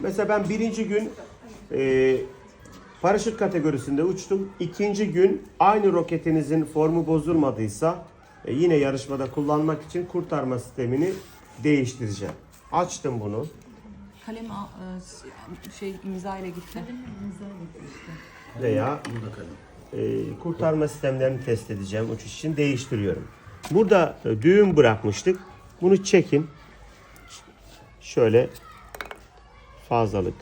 Mesela ben birinci gün e, paraşüt kategorisinde uçtum. İkinci gün aynı roketinizin formu bozulmadıysa e, yine yarışmada kullanmak için kurtarma sistemini değiştireceğim. Açtım bunu. Kalem al- e, şey imza ile gitti. veya e, kurtarma sistemlerini test edeceğim uçuş için değiştiriyorum. Burada e, düğüm bırakmıştık. Bunu çekin. Şöyle fazlalık.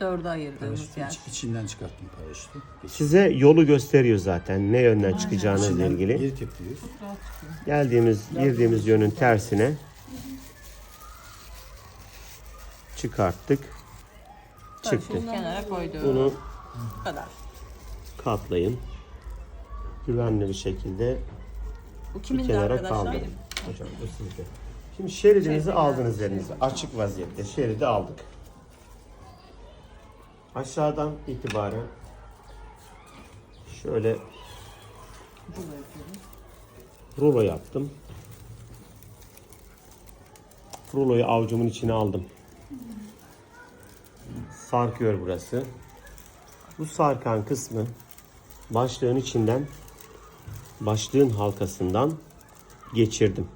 Dörde ayırdığımız yer. İç, içinden çıkarttım paraşütü. Size yolu gösteriyor zaten ne yönden çıkacağınızla ilgili. Geri. Geldiğimiz, girdiğimiz yönün tersine çıkarttık. Çıktı. Paraşütü kenara koyduk. Bunu Bu kadar. katlayın. Güvenli bir şekilde Bu bir kimin de kenara arkadaşlar? kaldırın. Hocam bu sizde. Şimdi şeridinizi aldınız elinize. Açık vaziyette şeridi aldık. Aşağıdan itibaren şöyle rulo yaptım. Ruloyu avucumun içine aldım. Sarkıyor burası. Bu sarkan kısmı başlığın içinden başlığın halkasından geçirdim.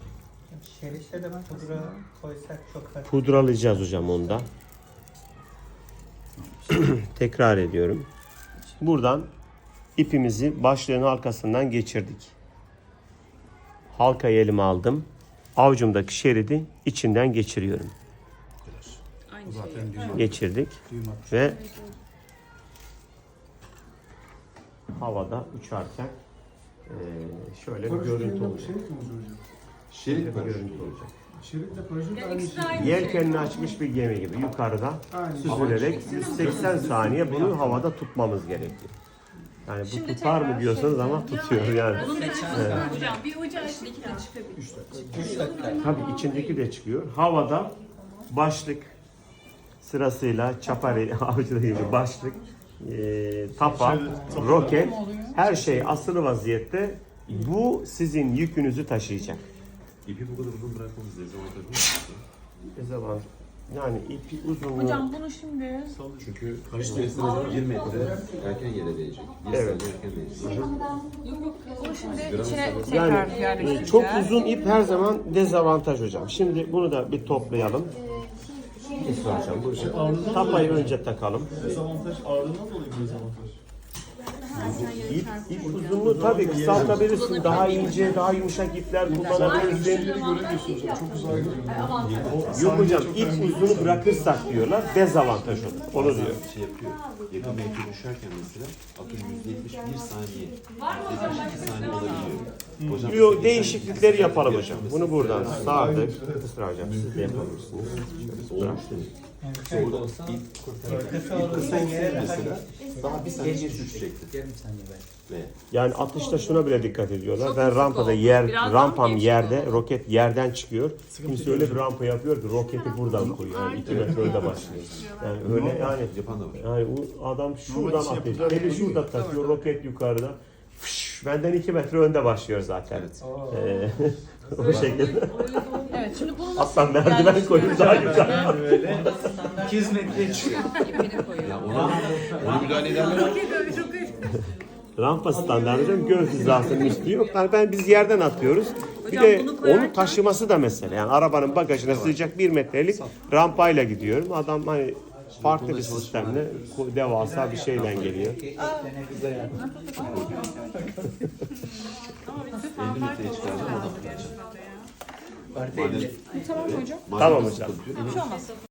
Şerişe de pudra koysak çok hafif. Pudralayacağız hocam onu da. Tekrar ediyorum. Buradan ipimizi başlığın halkasından geçirdik. Halkayı elime aldım. Avucumdaki şeridi içinden geçiriyorum. Aynı Zaten şey. düğüm, Geçirdik düğüm atmış. ve havada uçarken eee, şöyle bir görüntü bir var. görüntü olacak. Şeritle paraşüt aynı ikisi de şey. aynı. Yelkenini açmış bir gemi gibi yukarıda süzülerek 180 saniye bunu havada tutmamız gerekiyor. Yani bu Şimdi tutar mı diyorsanız şey- ama tutuyor yani. Bunun da çıkması hocam. Bir ucu içindeki de çıkabilir. 3 dakika. Tabii içindeki de çıkıyor. Havada başlık sırasıyla çapari avcılığı gibi başlık, e, tapa, roket her şey asılı vaziyette bu sizin yükünüzü taşıyacak. İpi bu kadar uzun bırakmamız dezavantajlı mı? Ne zaman yani ipi uzunluğu Hocam bunu şimdi Çünkü karış içerisinde 1 metre erken yere değecek. 1 Evet. saniye erken değecek. bunu şimdi içine yani tekrar e, yerleştireceğiz. çok uzun ip her zaman dezavantaj hocam. Şimdi bunu da bir toplayalım. Esra hocam buyurun. Tapayı önce takalım. Dezavantaj ağırlığından dolayı bir dezavantaj. İp, ip uzunluğu tabii kısaltabilirsin. Daha ince, daha yumuşak ipler kullanabilirsin. Göremiyorsunuz hocam. Çok uzağa gidiyor. Yok hocam ip uzunu bırakırsak diyorlar dezavantaj olur. Onu diyor. Şey yapıyor. Yakın mevki düşerken mesela atıyorum %71 saniye. 72 saniye olabiliyor. Hocam Yok değişiklikleri yapalım hocam. Bunu buradan sağdık. Isra hocam siz de yapabilirsiniz. olmuş değil mi? Burada ip, ip kısa olsaydı mesela daha bir saniye geç düşecekti. Yarım saniye belki. Ve Yani atışta şuna bile dikkat ediyorlar. Çok Ben rampada oldu. yer, Birazdan rampam geçti yerde, roket yerden çıkıyor. Kimse öyle bir rampa yapıyor ki roketi buradan koyuyor. Yani iki metre önde başlıyor. Yani öyle yani yapan da var. Yani o adam şuradan atıyor. Eli şurada takıyor, roket yukarıda. Benden iki metre önde başlıyor zaten. Ee, o şekilde. Evet şimdi bunu nasıl Aslan merdiven koyup daha güzel. Böyle 200 metre çıkıyor. ipini koyuyor? Ya ona, ona müdahale ederler. Rampa standartı göz hizasının üstü yok. Yani ben biz yerden atıyoruz. Bir Hocam de onu taşıması da mesele. Yani arabanın bagajına sığacak bir metrelik rampayla gidiyorum. Adam hani farklı bir sistemle devasa bir şeyle geliyor. 50 metreye çıkaracağım o da. Parti Madem, Tamam hocam. Tamam hocam.